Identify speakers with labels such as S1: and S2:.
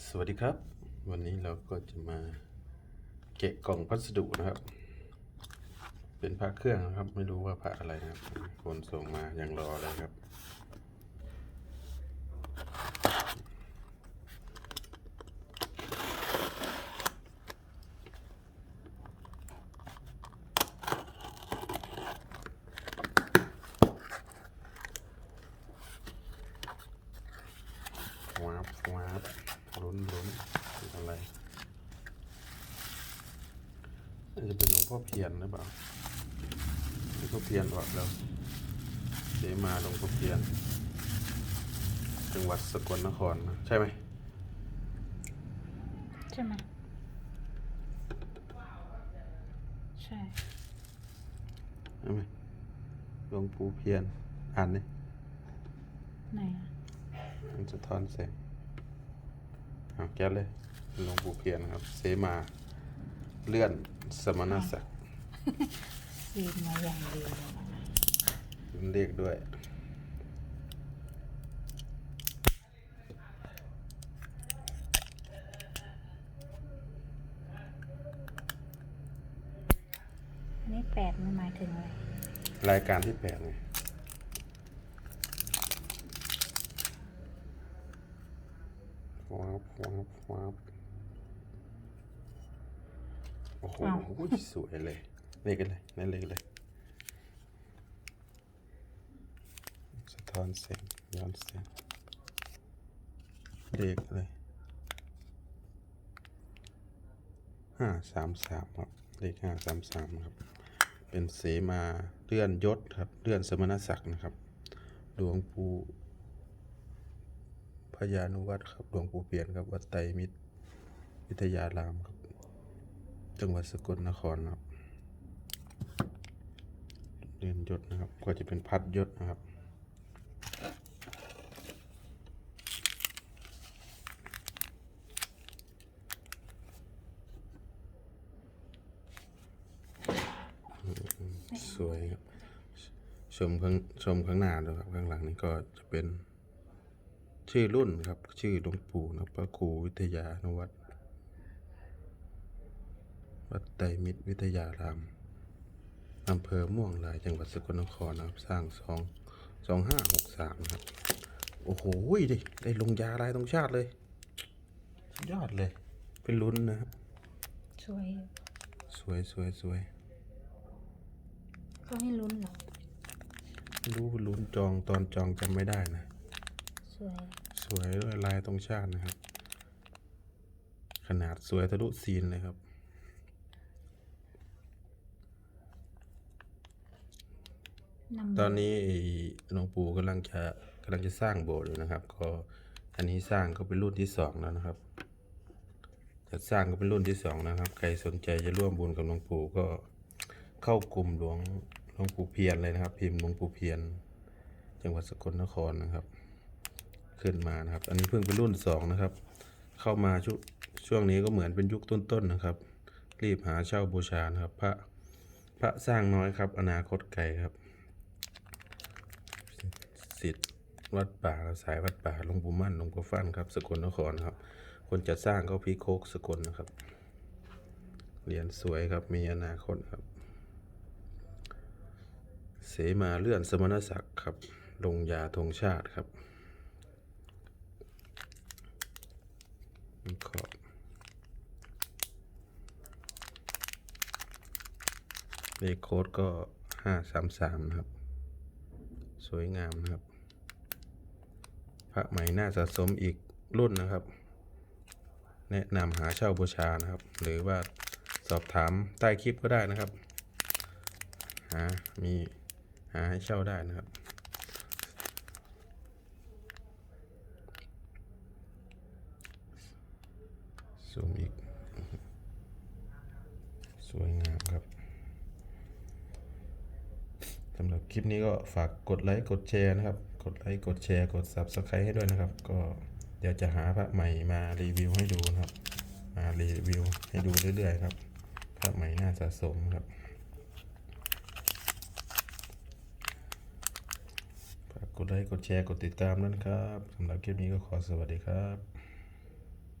S1: สวัสดีครับ วันนี้เราก็จะมาเกะกล่องพัสดุนะครับ เป็นพระเครื่องนะครับ ไม่รู้ว่าพระอะไรนะครับ คนส่งมายังรอเลยครับ ว้าบว้าบลุ้นลุ้นเป็นอะไรน่า จะเป็นหลวงพ่อเพียรหรือเปล่าหลวงพ่อเพียรบอกแล้วเสมาหลวงพ่อเพียรจังหวัดสกลนครนะใช่ไหม
S2: ใช่ไหมใช่
S1: ใช่ไหมหลวงปู่เพียรอ่านนี่
S2: ไหนอะ
S1: มันจะทอนแสงเอาแก๊สเลยหลวงปู่เพียรครับ เสมา เลื่อนสมณศักดิ์
S2: ซีนมาอย่างเดียวเลยนะ
S1: เรียกด้วย
S2: อันนี้แปดมันหมายถึงอะไร
S1: รายการที่แปดไงว้าวว้าวว้าว โอ้โหสวยเลย เลขกันเลยนั่นเลขเลยสะท้อนแสงย้อนแสงเลขเลยห้าสามสามครับ เลขห้าสามสามครับ เป็นเสมาเลื่อนยศครับเลื่อนสมณศักดิ์นะครับหลวงปู่พญานุวัตรครับหลวงปู่เปลี่ยนครับวัดไตรมิตรวิทยารามครับ จังหวัดสกลนครครับเลื่นยศนะครับ ก็จะเป็นพัดยศนะครับสวยครับ ชมข้างชมข้างหน้าด้วยครับ ข้างหลังนี้ก็จะเป็นชื่อรุ่นครับ ชื่อหลวงปู่นะพระครูวิทยานุวัตร วัดไตรมิตรวิทยารามอำเภอม่วงลายจังหวัดสกลนครนะครับ สร้างสองสองห้าหกสามนะครับ โอ้โหดิได้ลงยาลายตรงชาติเลยสุดยอดเลย เป็นลุ้นนะครับ
S2: สวย
S1: สวยสวยสวย
S2: ก็ให้ลุ้นเหรอ
S1: รู้ลุ้นจองตอนจองจำไม่ได้นะ
S2: สวย
S1: สวยด้วยลายตรงชาตินะครับ ขนาดสวยทะลุซีนเลยครับ
S2: นำ
S1: ตอนนี้หลวงปู่กำลังจะกำลังจะสร้างโบสถ์อยู่นะครับ ก็อันนี้สร้างก็เป็นรุ่นที่สองแล้วนะครับจะสร้างก็เป็นรุ่นที่สองนะครับ ใครสนใจจะร่วมบุญกับหลวงปู่ก็เข้ากลุ่มหลวงหลวงปู่เพียรเลยนะครับ พิมพ์หลวงปู่เพียรจังหวัดสกลนครนะครับ ขึ้นมานะครับ อันนี้เพิ่งเป็นรุ่นสองนะครับ เข้ามาช่วช่วงนี้ก็เหมือนเป็นยุคต้นๆนะครับ รีบหาเช่าบูชานะครับ พระพระสร้างน้อยครับ อนาคตไกลครับิทธิ์วัดป่าสายวัดป่าหลวงปู่มั่นหลวงปู่ฟั่นครับ สกลนครครับ คนจะสร้างก็พีโคกสกลนะครับ เหรียญสวยครับมีอนาคตครับ เสมาเลื่อนสมณศักดิ์ครับลงยาธงชาติครับขอบเลขโค้ดก็ห้าสามสามนะครับ สวยงามนะครับ พระใหม่น่าสะสมอีกรุ่นนะครับ แนะนำหาเช่าบูชานะครับ หรือว่าสอบถามใต้คลิปก็ได้นะครับหามีหาให้เช่าได้นะครับซูมอีก สวยงามครับสำหรับคลิปนี้ก็ฝากกดไลค์ กดแชร์นะครับ กดไลค์กดแชร์กด Subscribe ให้ด้วยนะครับ ก็เดี๋ยวจะหาพระใหม่มารีวิวให้ดูนะครับ มารีวิวให้ดูเรื่อยๆครับพระใหม่น่าสะสมครับฝากกดไลค์กดแชร์กดติดตามด้วยนะครับสำหรับคลิปนี้ก็ขอสวัสดีครับ